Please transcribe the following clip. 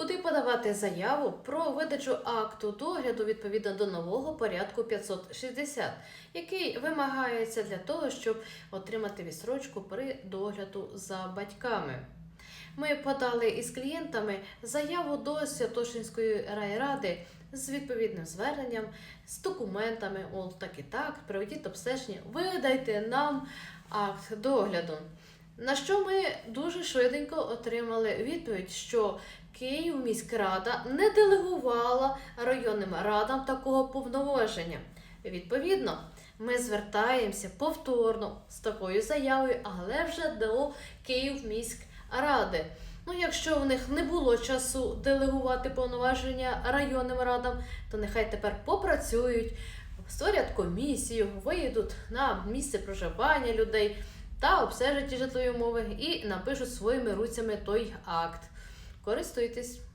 Куди подавати заяву про видачу акту догляду відповідно до нового порядку 560, який вимагається для того, щоб отримати відсрочку при догляду за батьками. Ми подали із клієнтами заяву до Святошинської райради з відповідним зверненням, з документами, от так і так, проведіть обстеження, видайте нам акт догляду. На що ми дуже швиденько отримали відповідь, що Київ міськрада не делегувала районним радам такого повноваження. Відповідно, ми звертаємося повторно з такою заявою, але вже до Київміськради. Ну, якщо в них не було часу делегувати повноваження районним радам, то нехай тепер попрацюють, створять комісію, виїдуть на місце проживання людей та обстежать ті житлові умови і напишуть своїми руцями той акт. Користуйтесь.